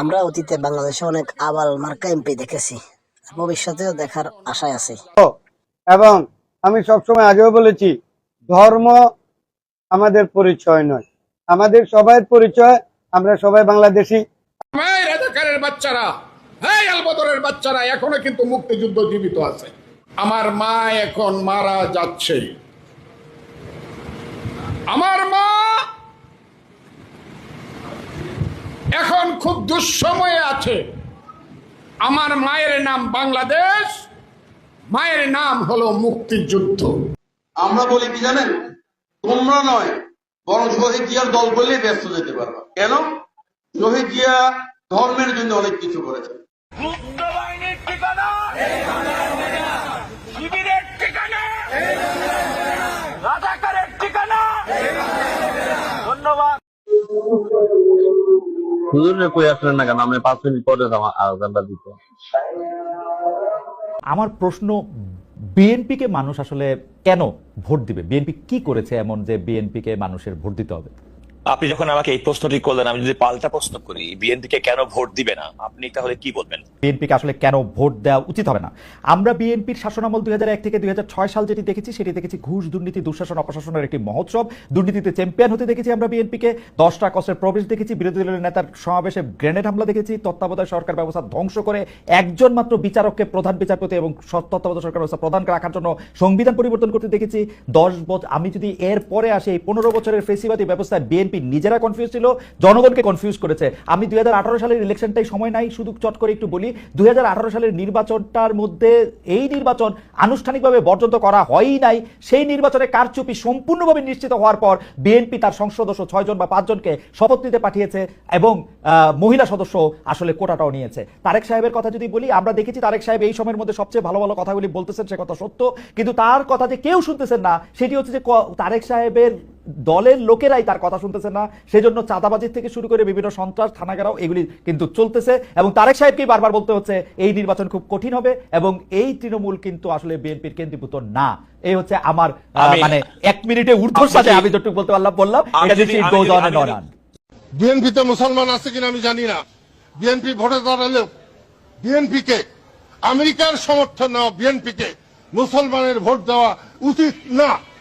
আমরা অতীতে বাংলাদেশে অনেক আবাল মার্কা এমপি দেখেছি। ভবিষ্যতেও দেখার আশায় আছি। এবং আমি সবসময় আগেও বলেছি ধর্ম আমাদের পরিচয় নয়। আমাদের সবাই পরিচয় আমরা সবাই বাংলাদেশি। রাজাকারের বাচ্চারা এই আলবদরের বাচ্চারা এখনও কিন্তু মুক্তিযুদ্ধ জীবিত আছে। আমার মা এখন মারা যাচ্ছে। আমার মা এখন খুব দুঃসময়ে আছে। আমার মায়ের নাম বাংলাদেশ মায়ের নাম হলো মুক্তিযুদ্ধ। আমরা বলি কি জানেন? তোমরা নয় বরং শহীদ জিয়ার দল বললেই ব্যস্ত যেতে পারবা। কেন? শহীদ জিয়া ধর্মের জন্য অনেক কিছু করেছে গুপ্ত বাহিনীর ঠিকানা? হুজুরে কই আসলেন না কেন? আমি পাঁচ মিনিট পরে আজানটা দিতে। আমার প্রশ্ন, বিএনপিকে মানুষ আসলে কেন ভোট দিবে? বিএনপি কি করেছে এমন যে বিএনপি কে মানুষের ভোট দিতে হবে? আপনি যখন আমাকে এই প্রশ্নটি করলেন, আমি যদি পাল্টা প্রশ্ন করি বিএনপি কে কেন ভোট দিবে না? আপনি তাহলে কি বলবেন? বিএনপিকে আসলে কেন ভোট দেওয়া উচিত হবে না? আমরা বিএনপির শাসনামল দুই এক থেকে দুই হাজার ছয় সাল যেটি দেখেছি, সেটি দেখেছি ঘুষ, দুর্নীতি, দুঃশাসন, অপশাসনের একটি মহোৎসব। দুর্নীতিতে চ্যাম্পিয়ন হতে দেখেছি আমরা বিএনপিকে। দশটা কষ্টের প্রবেশ দেখেছি, বিরোধী দলের নেতার সমাবেশে গ্রেনেড হামলা দেখেছি। তত্ত্বাবধায়ক সরকার ব্যবস্থা ধ্বংস করে একজন মাত্র বিচারককে প্রধান বিচারপতি এবং তত্ত্বাবধায়ক সরকার ব্যবস্থা প্রধান রাখার জন্য সংবিধান পরিবর্তন করতে দেখেছি। দশ বছর আমি যদি এর পরে আসি, এই পনেরো বছরের ফেসিবাদী ব্যবস্থায় বিএনপি নিজেরা কনফিউজ ছিল, জনগণকে কনফিউজ করেছে। আমি দুই হাজার আঠারো সালের ইলেকশনটাই সময় নাই, শুধু চট করে একটু বলি, দুই হাজার আঠারো সালের নির্বাচনটার মধ্যে এই নির্বাচন আনুষ্ঠানিকভাবে বর্জন করা হয়ই নাই, সেই নির্বাচনে কারচুপি সম্পূর্ণভাবে নিশ্চিত হওয়ার পর বিএনপি তার সংসদ ছয়জন বা পাঁচজনকে শপথ নিতে পাঠিয়েছে এবং মহিলা সদস্য আসলে কোটাটাও নিয়েছে। তারেক সাহেবের কথা যদি বলি, আমরা দেখেছি তারেক সাহেব এই সময়ের মধ্যে সবচেয়ে ভালো ভালো কথাগুলি বলতেছেন, সে কথা সত্য। কিন্তু তার কথা যে কেউ শুনতেছেন না, সেটি হচ্ছে যে তারেক সাহেবের দলের লোকেরাই তার কথা শুনতেছে না। সেজন্য চাঁদাবাজির থেকে শুরু করে বিভিন্ন সন্ত্রাস থানাগারাও এগুলি কিন্তু চলতেছে এবং তারেক সাহেবকেই বারবার বলতে হচ্ছে এই নির্বাচন খুব কঠিন হবে এবং এই তৃণমূল কিন্তু আসলে বিএনপির কেন্দ্রীভূত না। এই হচ্ছে আমার মানে এক মিনিটে ঊর্ধ্বর সাথে আমি- যতটুকু বলতে পারলাম বললাম। এটা যদি- and। বিএনপিতে মুসলমান আছে কিনা আমি জানি না। বিএনপি ভোটে দাঁড়ালে বিএনপি কে আমেরিকার সমর্থন নেওয়া বিএনপি কে মুসলমানের ভোট দেওয়া উচিত না।